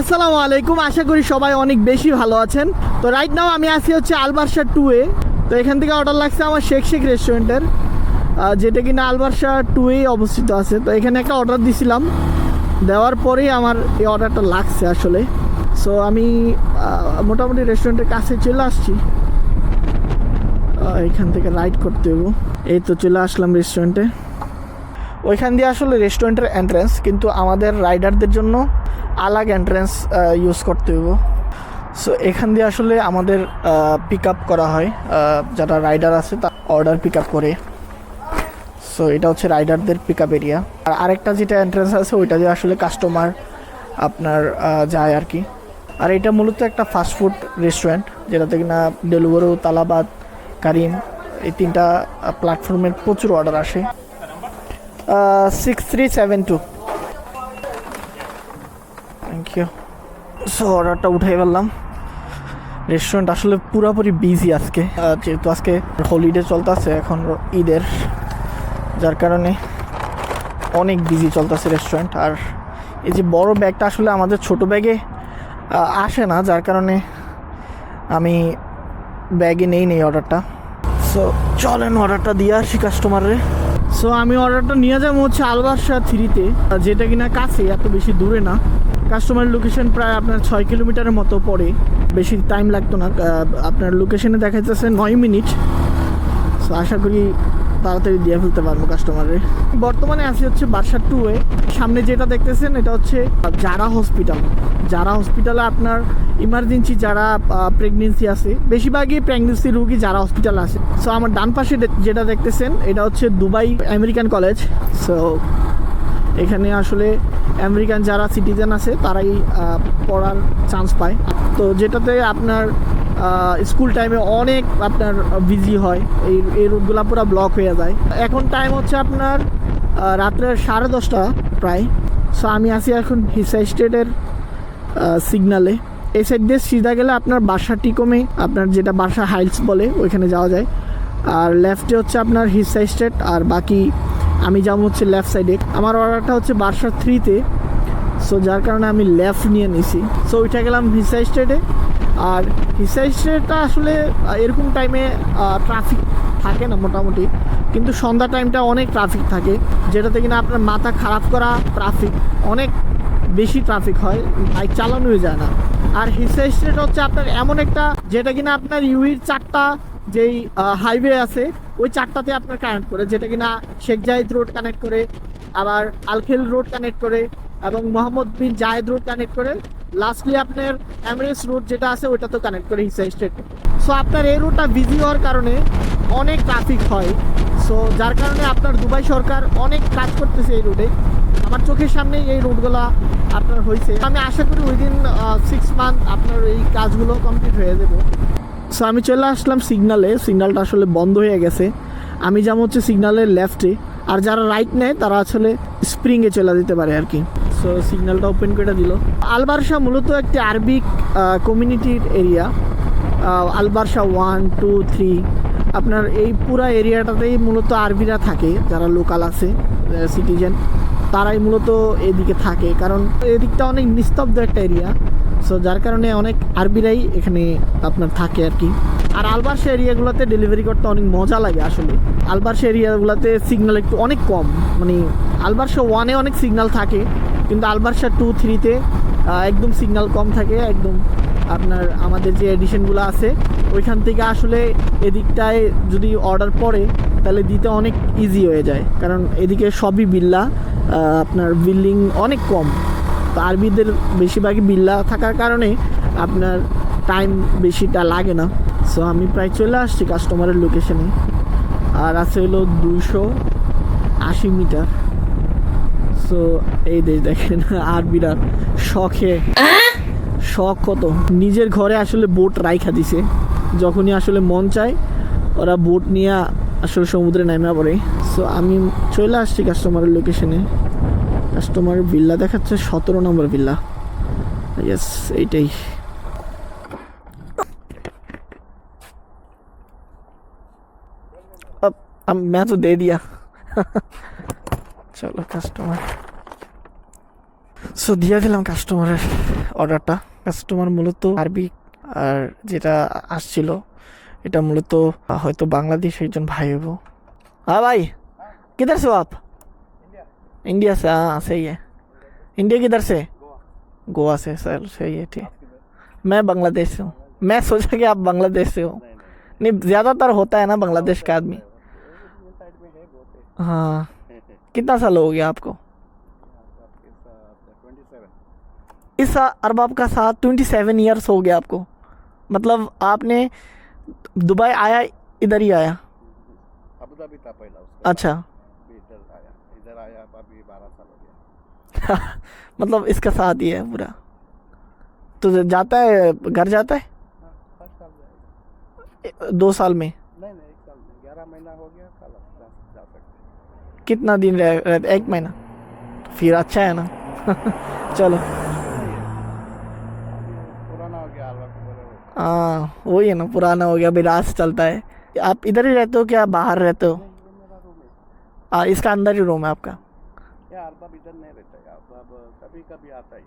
আসসালামু আলাইকুম, আশা করি সবাই অনেক বেশি ভালো আছেন। তো রাইট নাও আমি আছি হচ্ছে আলবার্সা টু এ তো এখান থেকে অর্ডার লাগছে আমার শেখ শেখ রেস্টুরেন্টের যেটা কিনা আলবার্সা টু এ অবস্থিত আছে। তো এখানে একটা অর্ডার দিছিলাম। দেওয়ার পরেই আমার এই অর্ডারটা লাগছে আসলে। সো আমি মোটামুটি রেস্টুরেন্টের কাছে চলে আসছি। এখান থেকে রাইড করতে হব এই তো চলে আসলাম রেস্টুরেন্টে ওইখান দিয়ে আসলে রেস্টুরেন্টের এন্ট্রেন্স কিন্তু আমাদের রাইডারদের জন্য আলাগ এন্ট্রেন্স ইউজ করতে হইব। সো এখান দিয়ে আসলে আমাদের পিক আপ করা হয়। যারা রাইডার আছে তা অর্ডার পিক আপ করে। সো এটা হচ্ছে রাইডারদের পিক আপ এরিয়া আর আরেকটা যেটা এন্ট্রেন্স আছে, ওইটা দিয়ে আসলে কাস্টমার আপনার যায় আর কি। আর এটা মূলত একটা ফাস্টফুড রেস্টুরেন্ট যেটাতে কিনা ডেলিভারু তালাবাদ কারিম এই তিনটা প্ল্যাটফর্মের প্রচুর অর্ডার আসে। Six three seven two U so অর্ডারটা উঠাই ফেললাম। রেস্টুরেন্ট আসলে পুরোপুরি বিজি আজকে। যেহেতু আজকে হলিডে চলতেছে, এখন ঈদের, যার কারণে অনেক বিজি চলতেছে রেস্টুরেন্ট আর এই যে বড় ব্যাগটা আসলে আমাদের ছোট ব্যাগে আসে না, যার কারণে আমি ব্যাগে নেই নেই অর্ডারটা সো চলেন অর্ডারটা দিয়ে আসি কাস্টমারে সো আমি অর্ডারটা নিয়ে যাব হচ্ছে আলবাসা থ্রিতে। যেটা কিনা কাছে, এত বেশি দূরে না। কাস্টমার লোকেশন প্রায় আপনার ছয় কিলোমিটারের মতো পড়ে। বেশি টাইম লাগতো না। আপনার লোকেশনে দেখা যাচ্ছে নয় মিনিট সো আশা করি তাড়াতাড়ি দিয়ে ফেলতে পারব কাস্টমারে বর্তমানে আছি হচ্ছে বাসা টু এ। সামনে যেটা দেখতেছেন, এটা হচ্ছে যারা হসপিটাল যারা হসপিটালে আপনার ইমার্জেন্সি যারা প্রেগনেন্সি আছে, বেশিরভাগই প্রেগনেন্সি রুগী যারা হসপিটাল আছে। সো আমার ডান পাশে যেটা দেখতেছেন, এটা হচ্ছে দুবাই আমেরিকান কলেজ সো এখানে আসলে আমেরিকান যারা সিটিজেন আছে, তারাই পড়ার চান্স পায়। তো যেটাতে আপনার স্কুল টাইমে অনেক আপনার বিজি হয়, এই এই রুটগুলো পুরো ব্লক হয়ে যায়। এখন টাইম হচ্ছে আপনার রাত্রে সাড়ে দশটা প্রায়। সো আমি আছি এখন হিসা স্টেটের সিগনালে এই সাইড দিয়ে সিধা গেলে আপনার বাসা টিকমে, আপনার যেটা বাসা হাইলস বলে, ওইখানে যাওয়া যায়। আর লেফটে হচ্ছে আপনার হিসা স্টেট আর বাকি আমি যাব হচ্ছে লেফট সাইডে আমার অর্ডারটা হচ্ছে বাসা থ্রিতে সো যার কারণে আমি লেফট নিয়ে নিছি। সো ওইটা গেলাম হিসাই স্টেটে আর হিসাই স্টেটটা আসলে এরকম টাইমে ট্রাফিক থাকে না মোটামুটি। কিন্তু সন্ধ্যা টাইমটা অনেক ট্রাফিক থাকে। যেটাতে কিনা আপনার মাথা খারাপ করা ট্রাফিক অনেক বেশি ট্রাফিক হয়। বাইক চালানোই যায় না। আর হিসা স্টেট হচ্ছে আপনার এমন একটা, যেটা কিনা আপনার ইউইর চারটা যেই হাইওয়ে আছে ওই চারটাতে আপনার কানেক্ট করে, যেটা কিনা শেখ জাহিদ রোড কানেক্ট করে, আবার আলখেল রোড কানেক্ট করে এবং Mohammed bin Zayed road connect করে। লাস্টলি আপনার এমরেস রোড যেটা আছে ওইটা তো কানেক্ট করে হিসা স্টেট সো আপনার এই রোডটা বিজি হওয়ার কারণে অনেক ট্রাফিক হয়। সো যার কারণে আপনার দুবাই সরকার অনেক কাজ করতেছে এই রোডে আমার চোখের সামনে এই রোডগুলো আপনার হয়েছে আমি আশা করি উইদিন সিক্স মান্থ আপনার এই কাজগুলো কমপ্লিট হয়ে যাবে। সো আমি চলে আসলাম সিগনালে সিগনালটা আসলে বন্ধ হয়ে গেছে। আমি যেমন হচ্ছে সিগনালের লেফটে আর যারা রাইট নেয়, তারা আসলে স্প্রিংয়ে চলে দিতে পারে আর কি। সো সিগন্যালটা ওপেন করে দিল। আলবারসা মূলত একটি আরবিক কমিউনিটির area Al Barsha one two three আপনার এই পুরা এরিয়াটাতেই মূলত আরবিরা থাকে, যারা লোকাল আছে সিটিজেন তারাই মূলত এদিকে থাকে। কারণ এদিকটা অনেক নিস্তব্ধ একটা এরিয়া সো যার কারণে অনেক আরবিরাই এখানে আপনার থাকে আর কি। আর আলবার্সা এরিয়াগুলোতে ডেলিভারি করতে অনেক মজা লাগে আসলে। আলবার্সা এরিয়াগুলোতে সিগন্যাল একটু অনেক কম। মানে আলবার্সা ওয়ানে অনেক সিগন্যাল থাকে, কিন্তু আলবার্সা টু থ্রিতে একদম সিগন্যাল কম থাকে, একদম আপনার আমাদের যে এডিশনগুলো আছে, ওইখান থেকে আসলে এদিকটায় যদি অর্ডার পড়ে, তাহলে দিতে অনেক ইজি হয়ে যায়। কারণ এদিকে সবই বিল্লা আপনার বিল্ডিং অনেক কম। তো আরবিদের বেশিরভাগই বিল্লা থাকার কারণে আপনার টাইম বেশিটা লাগে না। সো আমি প্রায় চলে আসছি কাস্টমারের লোকেশনে আর আছে হলো দুশো আশি মিটার। সো এই দেশ দেখেন, আরবিরা শখে। শখ কত? নিজের ঘরে আসলে বোট রাইখা দিছে। যখনই আসলে মন চায়, ওরা বোট নিয়ে আসলে সমুদ্রে নেমে পড়ে। সো আমি চলে আসছি কাস্টমারের লোকেশনে কাস্টমার বিল্লা দেখাচ্ছে সতেরো নম্বর বিল্লা ইয়েস এইটাই अब अब मैं तो दे दिया चलो कस्टमर সো দিয়ে দিলাম কাস্টমারের অর্ডারটা কাস্টমার মূলত আরবি আর যেটা আসছিল এটা মূলত হয়তো বাংলাদেশ একজন ভাই হবো হ্যাঁ ভাই किधर से हो आप इंडिया से हाँ सही है। इंडिया किधर से? गोवा से सर सही है ठीक। मैं बांग्लादेश से हूँ। मैं सोचा कि आप बांग्लादेश से हो। नहीं ज़्यादातर होता है ना बांग्लादेश का आदमी। हाँ। कितना साल हो गया आपको? इस अरबाब का साथ ट्वेंटी सेवन ईयर्स हो गया आपको। मतलब आपने दुबई आया इधर ही आया। अच्छा फिर इधर आया इधर आया अब अभी बारह साल हो गया मतलब इसका साथ ही है पूरा। तो जाता है घर जाता है? हाँ दो साल में। नहीं नहीं साल में ग्यारह महीना हो गया जा, सकते कितना दिन रह रहता एक महीना? फिर अच्छा है ना? चलो। पुराना हो गया हाँ वही है ना पुराना हो गया अभी रात चलता है। आप इधर ही रहते हो क्या? बाहर रहते हो? है इसका अंदर ही रूम है आपका। अरबाब इधर नहीं रहता है अरबाब कभी कभी आता है।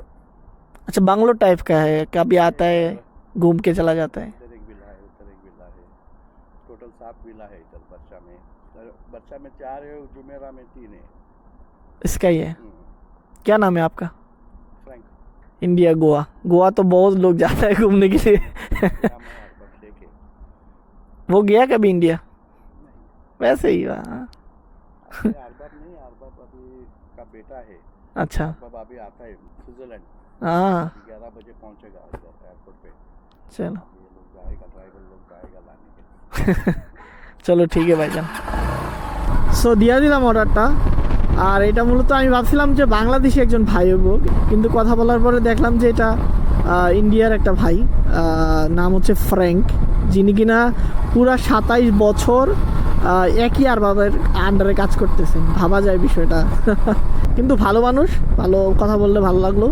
अच्छा बंगलो टाइप का है कभी आता है घूम के चला जाता है? इधर एक विला है उधर एक विला है। टोटल सात विला है इधर बच्चा में। बच्चा में चार है जुमेरा में तीन है। इसका ही है? क्या नाम है आपका? Frank India Goa. गोवा तो बहुत लोग जाता है घूमने के लिए। वो गया कभी इंडिया? वैसे ही हाँ। बेटा है अच्छा अरबाब अभी आता है स्विट्जरलैंड हाँ ग्यारह बजे पहुंचेगा इधर एयरपोर्ट पे चलो ये लोग जाएगा ड्राइवर लोग जाएगा लाने के চলো ঠিক আছে ভাইজান সো দিয়া দিলাম অর্ডারটা আর এটা মূলত আমি ভাবছিলাম যে বাংলাদেশি একজন ভাই হবো কিন্তু কথা বলার পরে দেখলাম যে এটা আহ, ইন্ডিয়ার একটা ভাই আহ, নাম হচ্ছে ফ্র্যাঙ্ক যিনি কিনা পুরা সাতাইশ বছর আহ, একই আর বাবার আন্ডারে কাজ করতেছেন। ভাবা যায় বিষয়টা। কিন্তু ভালো মানুষ, ভালো কথা বললে ভালো লাগল।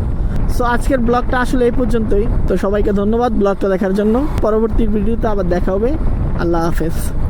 সো আজকের ব্লগটা আসলে এই পর্যন্তই। তো সবাইকে ধন্যবাদ ব্লগটা দেখার জন্য। পরবর্তী ভিডিওতে আবার দেখা হবে। আল্লাহ হাফেজ।